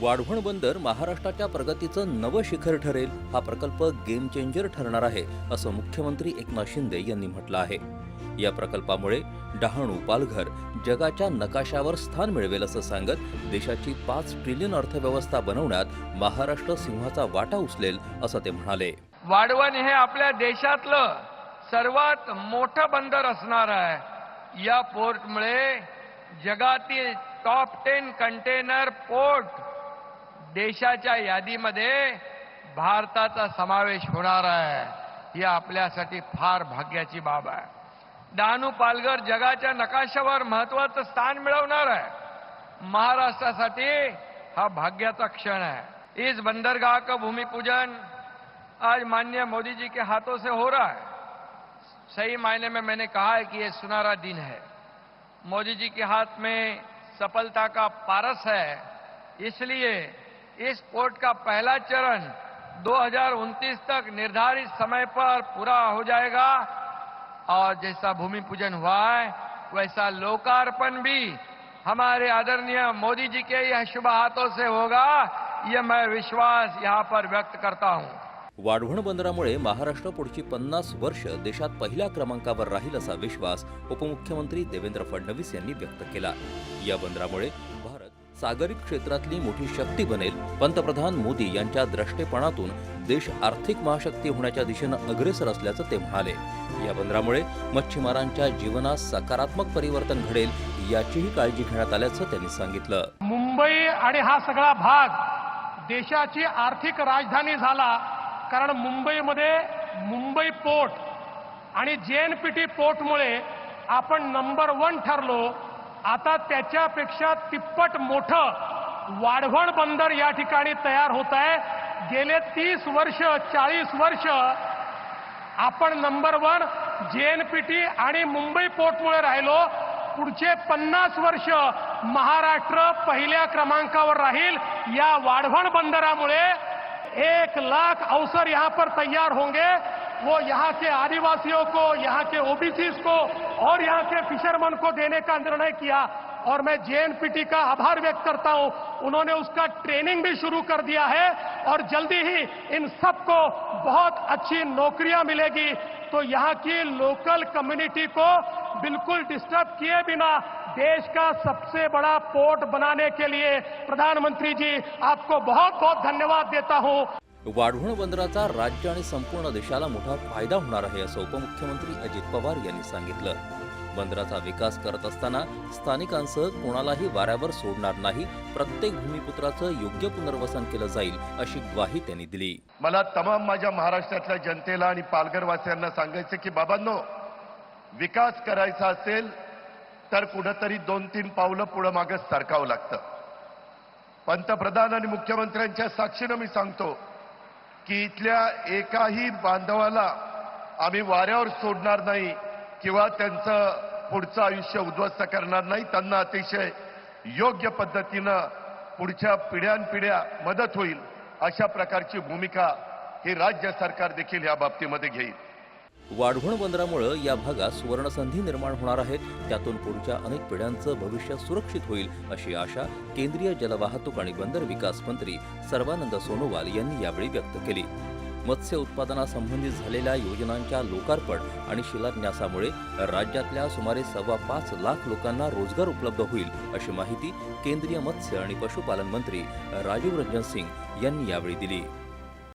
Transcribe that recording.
वाढवण बंदर महाराष्ट्राच्या प्रगतीचं नवं शिखर ठरेल हा प्रकल्प गेम चेंजर ठरणार आहे असं मुख्यमंत्री एकनाथ शिंदे यांनी म्हटलं आहे. या प्रकल्पामुळे डहाणू पालघर जगाच्या नकाशावर स्थान मिळवेल असं सांगत देशाची पाच ट्रिलियन अर्थव्यवस्था बनवण्यात महाराष्ट्र सिंहाचा वाटा उचलेल असं ते म्हणाले. वाढवण हे आपल्या देशातलं सर्वात मोठं बंदर असणार आहे. या पोर्टमुळे जगातील टॉप टेन कंटेनर पोर्ट देशाच्या यादीमध्ये भारताचा समावेश होणार आहे. ही आपल्यासाठी फार भाग्याची बाब आहे. डहाणू पालघर जगाच्या नकाशावर महत्वाचं स्थान मिळवणार आहे. महाराष्ट्रासाठी हा भाग्याचा क्षण है इस बंदरगाह का भूमि पूजन आज माननीय मोदी जी के हाथों से हो रहा है. सही मायने में मैंने कहा है कि यह सुनहरा दिन है. मोदी जी के हाथ में सफलता का पारस है. इसलिए इस पोर्ट का पहला चरण 2029 तक निर्धारित समय पर पूरा हो जाएगा। और जैसा भूमि पूजन हुआ है, वैसा लोकार्पण भी हमारे आदरणीय मोदी जी के यह शुभ हाथों से होगा, ये मैं विश्वास यहाँ पर व्यक्त करता हूँ। वाढवण बंदरामुळे महाराष्ट्र पुढची पन्नास वर्ष देशात पहिल्या क्रमांकावर राहील असा विश्वास उपमुख्यमंत्री देवेंद्र फडणवीस यांनी व्यक्त केला. या बंदरामुळे सागरी क्षेत्रातली मोठी शक्ती बनेल. पंतप्रधान मोदी यांच्या द्रष्टेपणातून देश आर्थिक महाशक्ती होण्याच्या दिशेनं अग्रेसर असल्याचं ते म्हणाले. या बंदरामुळे मच्छीमारांच्या जीवनात सकारात्मक परिवर्तन घडेल याचीही काळजी घेण्यात आल्याचं त्यांनी सांगितलं. मुंबई आणि हा सगळा भाग देशाची आर्थिक राजधानी झाला कारण मुंबईमध्ये मुंबई पोर्ट आणि जेएनपीटी पोर्टमुळे आपण नंबर वन ठरलो आता त्याच्यापेक्षा तिप्पट मोठं वाढवण बंदर या ठिकाणी तयार होत आहे. गेले तीस वर्ष चाळीस वर्ष आपण नंबर वन जेएनपीटी आणि मुंबई पोर्टमुळे राहिलो. पुढचे पन्नास वर्ष महाराष्ट्र पहिल्या क्रमांकावर राहील. या वाढवण बंदरामुळे एक लाख अवसर यहाँ पर तैयार होंगे. वो यहाँ के आदिवासियों को, यहाँ के ओबीसी को और यहाँ के फिशरमैन को देने का निर्णय किया। और मैं जेएनपीटी का आभार व्यक्त करता हूँ। उन्होंने उसका ट्रेनिंग भी शुरू कर दिया है और जल्दी ही इन सबको बहुत अच्छी नौकरियाँ मिलेगी। तो यहाँ की लोकल कम्युनिटी को बिल्कुल डिस्टर्ब किए बिना देश का सबसे बड़ा पोर्ट बनाने के लिए प्रधानमंत्री जी, आपको बहुत बहुत धन्यवाद देता हूँ। वाढवण बंदराचा राज्य आणि संपूर्ण देशाला मोठा फायदा होणार आहे असं उपमुख्यमंत्री अजित पवार यांनी सांगितलं. बंदराचा विकास करत असताना स्थानिकांसह कोणालाही वाऱ्यावर सोडणार नाही प्रत्येक भूमिपुत्राचं योग्य पुनर्वसन केलं जाईल अशी ग्वाही त्यांनी दिली. मला तमाम माझ्या महाराष्ट्रातल्या जनतेला आणि पालघरवासियांना सांगायचं की बाबांनो विकास करायचा असेल तर कुठंतरी दोन तीन पावलं पुढं मागं सरकावं लागतं. पंतप्रधान आणि मुख्यमंत्र्यांच्या साक्षीनं मी सांगतो की इथल्या एकाही बांधवाला आम्ही वाऱ्यावर सोडणार नाही किंवा त्यांचं पुढचं आयुष्य उद्ध्वस्त करणार नाही. त्यांना अतिशय योग्य पद्धतीनं पुढच्या पिढ्यानपिढ्या मदत होईल अशा प्रकारची भूमिका हे राज्य सरकार देखील या बाबतीमध्ये घेईल. वाढवण बंदरामुळं या भागात सुवर्णसंधी निर्माण होणार आहेत. त्यातून पुढच्या अनेक पिढ्यांचं भविष्य सुरक्षित होईल अशी आशा केंद्रीय जलवाहतूक आणि बंदर विकास मंत्री सर्वानंद सोनोवाल यांनी यावेळी व्यक्त केली. मत्स्य उत्पादनासंबंधित झालेल्या योजनांच्या लोकार्पण आणि शिलान्यासामुळे राज्यातल्या सुमारे सव्वा पाच लाख लोकांना रोजगार उपलब्ध होईल अशी माहिती केंद्रीय मत्स्य आणि पशुपालन मंत्री राजीव रंजन सिंग यांनी यावेळी दिली.